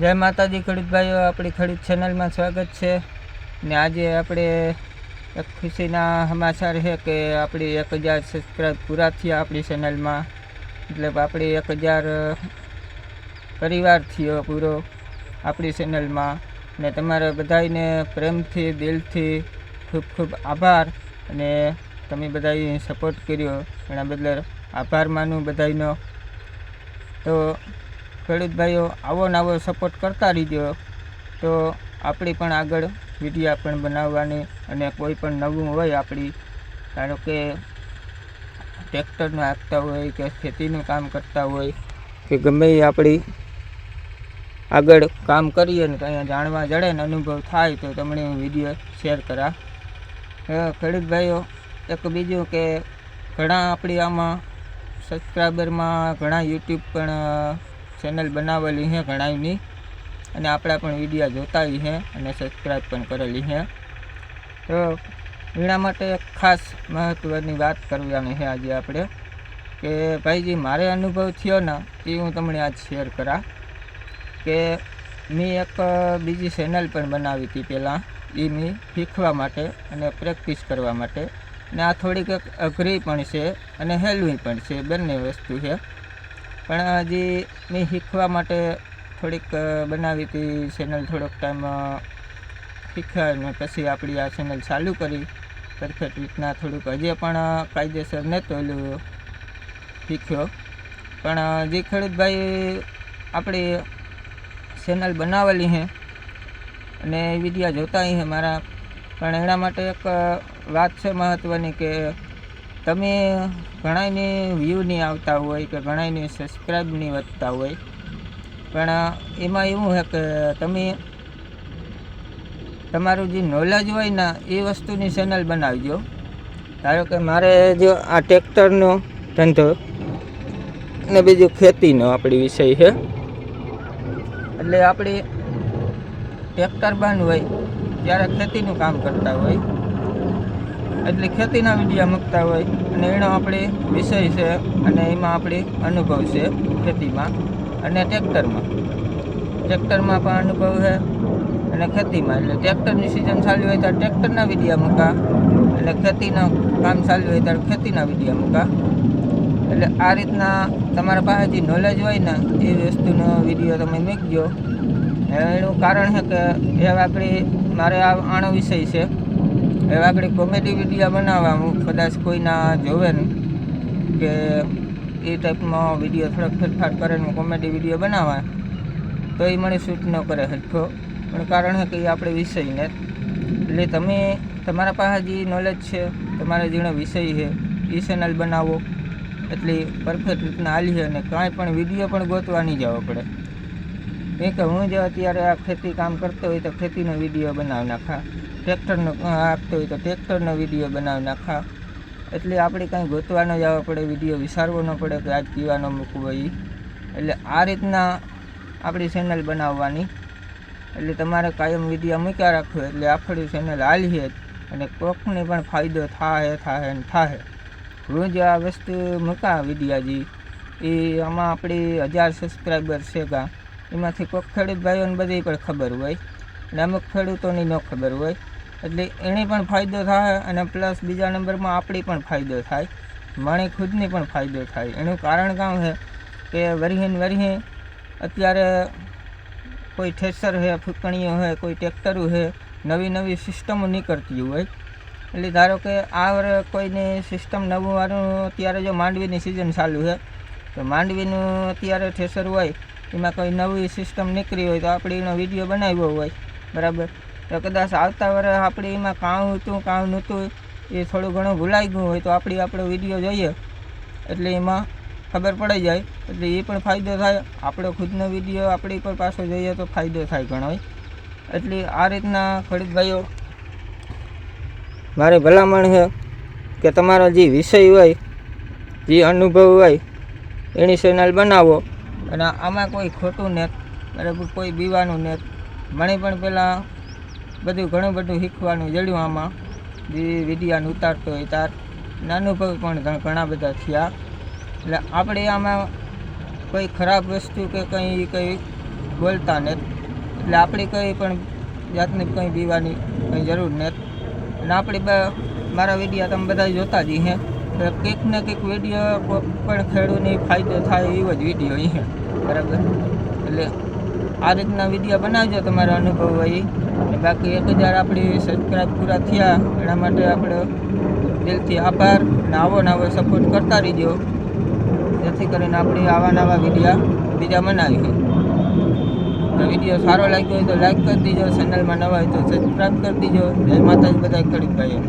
જય માતાજી, ખેડૂત ભાઈઓ, આપણી ખેડૂત ચેનલમાં સ્વાગત છે. ને આજે આપણે એક ખુશીના સમાચાર છે કે આપણી એક હજાર સબસ્ક્રાઈબ પૂરા થયા આપણી ચેનલમાં. એટલે આપણી એક હજાર પરિવાર થયો પૂરો આપણી ચેનલમાં. ને તમારા બધાને પ્રેમથી, દિલથી ખૂબ ખૂબ આભાર. અને તમે બધાએ સપોર્ટ કર્યો. એના બદલે આભાર માનું બધાનો તો ખેડૂત ભાઈઓ આવો નવો સપોર્ટ કરતા રહીજો. તો આપણી પણ આગળ વિડીયા પણ બનાવવાની અને કોઈ પણ નવું હોય આપણી, ધારો કે ટ્રેક્ટરને આપતા હોય કે ખેતીનું કામ કરતા હોય, કે ગમે એ આપણી આગળ કામ કરીએ ને અહીંયા જાણવા જડે ને અનુભવ થાય તો તમને હું વીડિયો શેર કરા. ખેડૂત ભાઈઓ એક બીજું કે ઘણા આપણી આમાં સબસ્ક્રાઈબરમાં ઘણા યુટ્યુબ પણ ચેનલ બનાવેલી છે ઘણાની અને આપણા પણ વિડીયા જોતા છે અને સબસ્ક્રાઈબ પણ કરેલી છે. તો એના માટે એક ખાસ મહત્ત્વની વાત કરવાની છે આજે આપણે. કે ભાઈજી, મારે અનુભવ થયો ને, એ હું તમને આજ શેર કરા. કે મેં એક બીજી ચેનલ પણ બનાવી હતી પહેલાં. એ મેં શીખવા માટે અને પ્રેક્ટિસ કરવા માટે. ને આ થોડીક અઘરી પણ છે અને હેલવી પણ છે, બંને વસ્તુ છે. પણ હજી મેં શીખવા માટે થોડીક બનાવી હતી ચેનલ થોડોક ટાઈમ શીખ્યા અને પછી આપણી આ ચેનલ ચાલુ કરી. પરફેક્ટ રીતના થોડુંક હજી પણ કાયદેસર નહોતું ઓલું શીખ્યો. પણ જે ખેડૂતભાઈ આપણી ચેનલ બનાવેલી છે અને વિડીયા જોતા છે મારા. પણ એના માટે એક વાત છે મહત્ત્વની કે તમે ઘણાયને વ્યૂ નહીં આવતા હોય કે ઘણાયને સબસ્ક્રાઈબ નહીં વધતા હોય, પણ, એમાં એવું છે કે તમે તમારું જે નોલેજ હોય ને, એ વસ્તુની ચેનલ બનાવજો. ધારો કે મારે જો આ ટ્રેક્ટરનો ધંધો ને બીજું ખેતીનો આપણી વિષય છે. એટલે આપણી ટ્રેક્ટર બંધ હોય, ત્યારે ખેતીનું કામ કરતા હોય. એટલે ખેતીના વિડીયા મૂકતા હોય અને એનો આપણે વિષય છે અને એમાં આપણી અનુભવ છે ખેતીમાં અને ટ્રેક્ટરમાં. ટ્રેક્ટરમાં પણ અનુભવ છે અને ખેતીમાં. એટલે ટ્રેક્ટરની સિઝન ચાલુ હોય ત્યારે ટ્રેક્ટરના વિડીયા મૂકા અને ખેતીના કામ ચાલુ હોય ત્યારે ખેતીના વિડીયા મૂકા. એટલે આ રીતના તમારા પાસે જે નોલેજ હોય ને એ વસ્તુનો વીડિયો તમે મૂકજો. એનું કારણ છે કે એ આપણી, મારે આ આનો વિષય છે હવે આગળ કોમેડી વીડિયો બનાવવા હું કદાચ કોઈના જોવે ને કે એ ટાઈપમાં વીડિયો થોડોક ફેરફાર કરે ને કોમેડી વીડિયો બનાવવા તો એ મને શૂટ ન કરે હરખો. પણ કારણ છે કે એ આપણે વિષય ને. એટલે તમે, તમારા પાસે જે નોલેજ છે, તમારા જેનો વિષય છે, એ ચેનલ બનાવો. એટલે પરફેક્ટ રીતના હાલી છે અને કાંઈ પણ વીડિયો પણ ગોતવા નહીં જવો પડે. કેમ કે હું જે અત્યારે આ ખેતી કામ કરતો હોય તો ખેતીનો વીડિયો બનાવી નાખા. ટ્રેક્ટરનો આપતો હોય તો ટ્રેક્ટરનો વીડિયો બનાવી નાખા. એટલે આપણે કાંઈ ગોતવા ન જવા પડે, વીડિયો વિસારવો ન પડે કે આજ પીવાનો મૂકવો એ એટલે આ રીતના આપણી ચેનલ બનાવવાની. એટલે તમારે કાયમ વીડિયો મૂક્યા રાખવું એટલે આપણી ચેનલ હાલી જ. અને કોકને પણ ફાયદો થાય થાય ને થાય હું જે આ વસ્તુ મૂકા વિડીયાજી એ આમાં આપણી હજાર સબસ્ક્રાઈબર છે કાં એમાંથી કોક ખેડૂત ભાઈઓને બધી પણ ખબર હોય. અને અમુક ખેડૂતોની ન ખબર હોય. એટલે એને પણ ફાયદો થાય અને પ્લસ બીજા નંબરમાં આપણી પણ ફાયદો થાય. મને ખુદને પણ ફાયદો થાય. એનું કારણ કામ છે કે વરહીન વરહી અત્યારે કોઈ ઠેસર છે, ફૂંકણીઓ છે, કોઈ ટ્રેક્ટરો છે, નવી નવી સિસ્ટમો નીકળતી હોય. એટલે ધારો કે આ વર કોઈની સિસ્ટમ નવું વાળું અત્યારે જો માંડવીની સિઝન ચાલુ છે, તો માંડવીનું અત્યારે ઠેસર હોય, એમાં કોઈ નવી સિસ્ટમ નીકળી હોય તો આપણે એનો વીડિયો બનાવ્યો હોય. બરાબર. તો કદાચ આવતા વર્ષે આપણે એમાં કાં હતું કાં નહોતું, એ થોડું ઘણું ભૂલાઈ ગયું હોય તો આપણે આપણો વીડિયો જોઈએ. એટલે એમાં ખબર પડી જાય. એટલે એ પણ ફાયદો થાય. આપણો ખુદનો વીડિયો આપણી પર પાછો જોઈએ તો ફાયદો થાય ઘણો એટલે આ રીતના ખરીદભાઈઓ ભાઈઓ, મારે ભલામણ છે કે તમારો જે વિષય હોય, જે અનુભવ હોય, એની ચેનલ બનાવો. અને આમાં કોઈ ખોટું નેત બરાબર કોઈ બીવાનું નેત મને પણ પહેલાં બધું ઘણું બધું શીખવાનું જડ્યું આમાં. જે વિડીયાને ઉતારતો હોય તાર. અને અનુભવ પણ ઘણ- બધા થયા. એટલે આપણે આમાં કોઈ ખરાબ વસ્તુ કે કંઈ કંઈ બોલતા નથી એટલે આપણી કંઈ પણ જાતને કંઈ પીવાની કંઈ જરૂર નથી અને આપણી મારા વિડીયા તમે બધા જોતા જ હે. કંઈક ને કંઈક વીડિયો પણ ખેડૂતને ફાયદો થાય એવો જ વીડિયો અહીંયા. બરાબર? એટલે આ રીતના વીડિયો બનાવજો તમારો અનુભવ હોય. અને બાકી એક હજાર આપણી સબસ્ક્રાઈબ પૂરા થયા, એના માટે આપણે દિલથી આભાર. અને આવો નવો સપોર્ટ કરતા રહીજો. જેથી કરીને આપણે આવા નવા વિડીયા બીજા બનાવીએ વીડિયો સારો લાગ્યો હોય તો લાઈક કરી દીજો. ચેનલમાં નવા હોય તો સબસ્ક્રાઈબ કરી દીજો. જય માતાજી બધા ખેડૂત ભાઈઓ